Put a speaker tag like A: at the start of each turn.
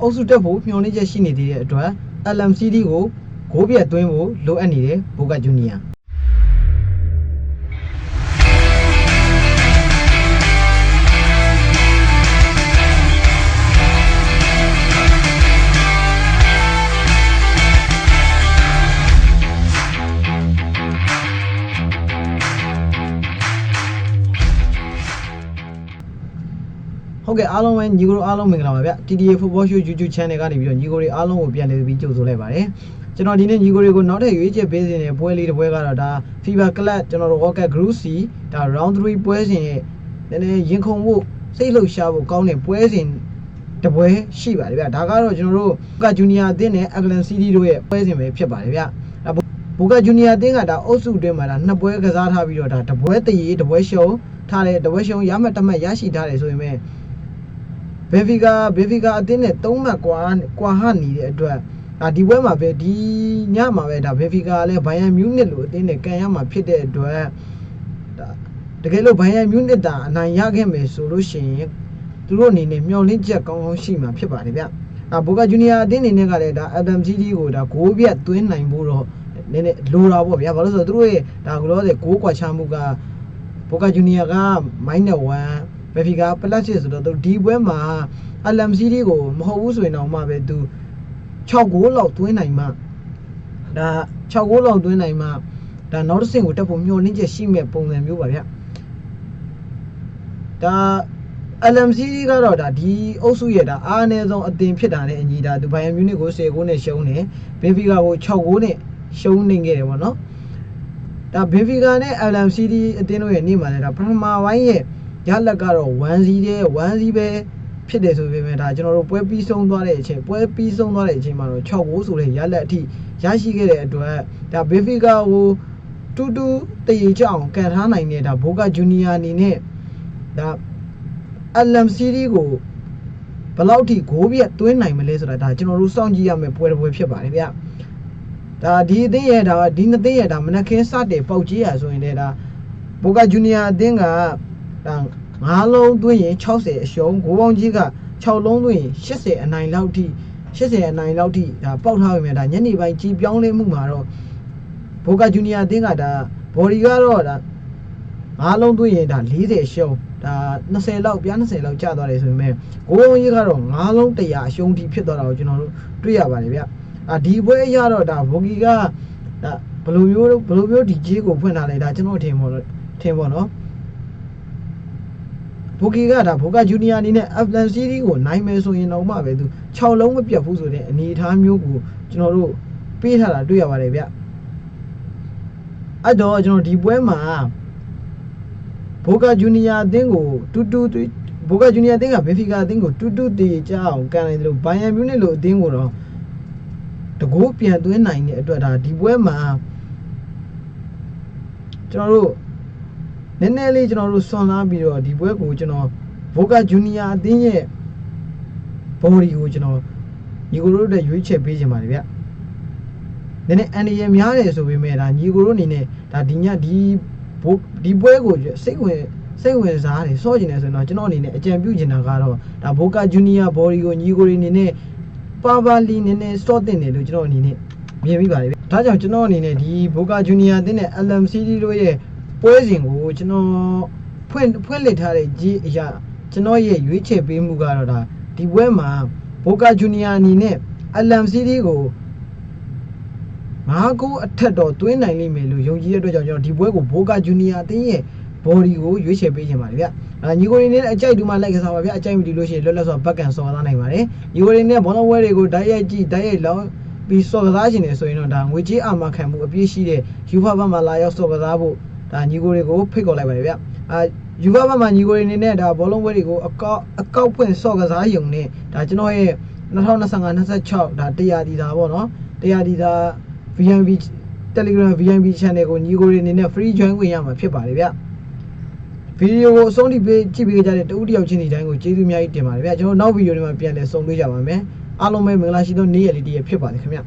A: အုပ်စုတက်ဖို့မျှော်လင့်ချက်ရှိနေသေးတဲ့အတွက် LMCD ကိုဂိုးပြတ်သွင်းဖို့လိုအပ်နေတယ်ဘိုက ဟုတ်ကဲ့အားလုံးပဲညီကိုတို့အားလုံးမင်္ဂလာပါဗျ TTA Football Show YouTube Channel ကနေပြီးတော့ညီကိုတွေအားလုံးကိုပြန်လည်ပြီးကြိုဆိုလိုက်ပါတယ်ကျွန်တော်ဒီနေ့ညီကိုတွေကိုနောက်ထပ်ရွေးချယ်ပေးစဉ်တဲ့ပွဲလေးတစ်ပွဲကတော့ဒါ FIBA Club ကျွန်တော်တို့ World Cup Group C ဒါ Round 3ပွဲစဉ်ရဲ့နည်းနည်းရင်ခုန်ဖို့စိတ်လှုပ်ရှားဖို့ကောင်းတဲ့ပွဲစဉ်တစ်ပွဲရှိပါတယ်ဗျဒါကတော့ကျွန်တော်တို့ကဂျူနီယာအသင်းနဲ့ Aglan City တို့ရဲ့ပွဲစဉ်ပဲဖြစ်ပါတယ်ဗျဒါဘူကဂျူနီယာအသင်းကဒါအုပ်စုအတွင်းမှာဒါနှစ်ပွဲကစားထားပြီးတော့ဒါတပွဲတရေတပွဲရှုံးထားတယ်တပွဲရှုံးရမှတ်တမှတ်ရရှိထားတယ်ဆိုရင်ပဲ ဘယ်ဖီကာဘယ်ဖီကာအသင်းနဲ့၃မှတ်ကွာကွာဟနေတဲ့အတွက်ဒါဒီပွဲမှာပဲဒီညမှာပဲဒါဘယ်ဖီကာလည်းဘိုင်ယန်မြူးနစ်လိုအသင်းနဲ့ကန်ရမှာဖြစ်တဲ့အတွက်ဒါတကယ်လို့ဘိုင်ယန်မြူးနစ်တာအနိုင်ရခဲ့မယ်ဆိုလို့ရှိရင်သူတို့အနေနဲ့မျောလင့်ချက်ကောင်းကောင်းရှိမှာဖြစ်ပါတယ်ဗျအာဘိုကာဂျူနီယာအသင်းအနေနဲ့ကလည်းဒါ FMCD ကိုဒါဂိုးပြတ်သွင်းနိုင်ဖို့တော့နည်းနည်းလိုတာပေါ့ဗျာဘာလို့လဲဆိုတော့သူတို့ရဲ့ဒါကလို့ဆိုဂိုးကွာချမှုကဘိုကာဂျူနီယာကမိုင်းနဲ့1 ဘယ်ဖီကပလက်စစ်ဆိုတော့သူဒီပွဲမှာအလမ်စီဒီကိုမဟုတ်ဘူးဆိုရင်တော့မှပဲသူ6ဂိုးလောက်သွင်းနိုင်မှဒါ6ဂိုးလောက်သွင်းနိုင်မှဒါနောက်တစ်ဆင့်ကိုတက်ဖို့မျှော်လင့်ချက်ရှိမဲ့ပုံစံမျိုးပါဗျဒါ LMCD ကတော့ဒါဒီအုပ်စုရဲ့ဒါအားအနည်းဆုံးအသင်ဖြစ်တာနဲ့အညီဒါဒူဘိုင်ယန်မြူနစ်ကို10ဂိုးနဲ့ရှုံးတယ်ဘင်ဖီကာကို6ဂိုးနဲ့ရှုံးနေခဲ့တယ်ပေါ့နော်ဒါဘင်ဖီကာနဲ့ LMCD အတင်းတို့ရဲ့နေ့မှာလည်းဒါပထမပိုင်းရဲ့ ရလက်ကတော့1-0တဲ့1-0ပဲဖြစ်တယ်ဆိုပေမဲ့ဒါကျွန်တော်တို့ပွဲပြီးဆုံးသွားတဲ့အချိန်ပွဲပြီးဆုံးသွားတဲ့အချိန်မှာတော့6ဂိုးဆိုတဲ့ရလက်အထိရရှိခဲ့တဲ့အတွက်ဒါဘင်ဖီကာကိုတူတူတရေကြအောင်ကန်ထားနိုင်တဲ့ဒါဘိုကာဂျူနီယာအနေနဲ့ဒါ LMCD ကိုဘယ်လောက်ထိဂိုးပြတ်သွင်းနိုင်မလဲဆိုတာဒါကျွန်တော်တို့စောင့်ကြည့်ရမယ့်ပွဲတစ်ပွဲဖြစ်ပါတယ်ဗျဒါဒီအသင်းရဲ့ဒါဒီနှစ်သင်းရဲ့ဒါမနက်ခင်းစတဲ့ပေါက်ကြီးရဆိုရင်လည်းဒါဘိုကာဂျူနီယာအသင်းကဒါ 9လုံးသွင်းရင်60အရှုံးဂိုးပေါင်းကြီးက6လုံးသွင်းရင်80အနိုင်လောက်ထိ80အနိုင်လောက်ထိဒါပေါက်ထားပြီမြဲဒါညနေပိုင်းကြီးပြောင်းလဲမှုမှာတော့ဘိုကာဂျူနီယာအသင်းကဒါဘော်ဒီကတော့ဒါ9လုံးသွင်းရင်ဒါ40ရှုံးဒါ20လောက်ပြား20လောက်ကျသွားတယ်ဆိုပေမဲ့ဂိုးပေါင်းကြီးကတော့9လုံး100အရှုံးထိဖြစ်သွားတာကိုကျွန်တော်တို့တွေ့ရပါတယ်ဗျအာဒီပွဲအရတော့ဒါဘော်ဂီကဒါဘယ်လိုမျိုးဘယ်လိုမျိုးဒီဂျေးကိုဖွင့်ထားလဲဒါကျွန်တော်ထင်ပေါ့လို့ထင်ပေါ့နော် ဘိုဂီကဒါဘိုကာဂျူနီယာအနေနဲ့အဖလန်စီးတီးကိုနိုင်မယ်ဆိုရင်တော့မှပဲသူ6လုံးမပြတ်ဘူးဆိုတဲ့အနေအထားမျိုးကိုကျွန်တော်တို့ပေးထားတာတွေ့ရပါတယ်ဗျအဲ့တော့ကျွန်တော်ဒီပွဲမှာဘိုကာဂျူနီယာအသင်းကိုတူတူဘိုကာဂျူနီယာအသင်းကဘင်ဖီကာအသင်းကိုတူတူတည်ကြအောင်ကန်နိုင်တယ်လို့ဘိုင်ယန်မြူနစ်လိုအသင်းကိုတော့တကိုးပြန်သွင်းနိုင်တဲ့အတွက်ဒါဒီပွဲမှာကျွန်တော်တို့ နည်းနည်းလေးကျွန်တော်တို့စွန့်စားပြီးတော့ဒီပွဲကိုကျွန်တော်ဗိုကာဂျူနီယာအသင်းရဲ့ဘော်ဒီကိုကျွန်တော်ညီကိုတို့တဲ့ရွေးချယ်ပေးခြင်းပါတယ်ဗျနည်းနည်းအန်ဒီရများတယ်ဆိုပေမဲ့ဒါညီကိုတို့အနေနဲ့ဒါဒီညဒီဘိုဒီပွဲကိုစိတ်ဝင်စိတ်ဝင်စားတယ်စောကျင်တယ်ဆိုရင်တော့ကျွန်တော်အနေနဲ့အကြံပြုချင်တာကတော့ဒါဗိုကာဂျူနီယာဘော်ဒီကိုညီကိုတွေအနေနဲ့ပါပါလီနည်းနည်း store တင်တယ်လို့ကျွန်တော်အနေနဲ့မြင်မိပါတယ်ဗျ။ဒါကြောင့်ကျွန်တော်အနေနဲ့ဒီ Boca Junior တင်းနဲ့ LMCD တို့ရဲ့ ပွဲစဉ်ကိုကျွန်တော်ဖွင့်ဖွင့်လှစ်ထားတဲ့ကြီးအရာကျွန်တော်ရဲ့ရွေးချယ်ပေးမှုကတော့ဒါဒီပွဲမှာ Boca Junior အနေနဲ့ LMCD ကိုငါးခုအထက်တော့တွင်းနိုင်လိမ့်မယ်လို့ယုံကြည်တဲ့အတွက်ကြောင့်ကျွန်တော်ဒီပွဲကို Boca Junior အသင်းရဲ့ body ကိုရွေးချယ်ပေးခြင်းပါတယ်ဗျ။အဲညီကိုရင်းနဲ့အကြိုက်တူမှလိုက်ကစားပါဗျ။အကြိုက်မတီလို့ရှိရင်လွတ်လပ်စွာဘက်ကန်စော်ကားနိုင်ပါတယ်။ညီကိုရင်းနဲ့ဘောလုံးဝဲတွေကိုဓာတ်ရိုက်ကြည့်ဓာတ်ရိုက်လောင်းပြီးစော်ကားခြင်းနေဆိုရင်တော့ဒါငွေကြေးအာမခံမှုအပြည့်ရှိတဲ့ယူဖာဘတ်မှာလာရောက်စော်ကားဖို့ ဒါညီကိုတွေကိုဖိတ်ခေါ်လိုက်ပါတယ်ဗျ။အာယူဖာဘတ်မှာညီကိုရင်းနဲ့ဒါဘောလုံးဝဲတွေကိုအကောက်အကောက်ဖွင့်စော်ကားယုံနဲ့ဒါကျွန်တော်ရဲ့2025 26ဒါတရားဒီတာပေါ့နော်။တရားဒီတာ VNV Telegram VNV channel ကိုညီကိုတွေအနေနဲ့ free join ဝင်ရမှာဖြစ်ပါတယ်ဗျ။ဗီဒီယိုကိုအဆုံးထိပေးကြည့်ပေးကြတဲ့တဦးတစ်ယောက်ချင်းဒီတိုင်းကိုကျေးဇူးအများကြီးတင်ပါတယ်ဗျာကျွန်တော်နောက်ဗီဒီယိုတွေမှာပြန်လည်ဆုံတွေ့ကြပါမယ်အားလုံးပဲမင်္ဂလာရှိသောနေ့ရက်လေးတစ်ရက်ဖြစ်ပါစေခင်ဗျာ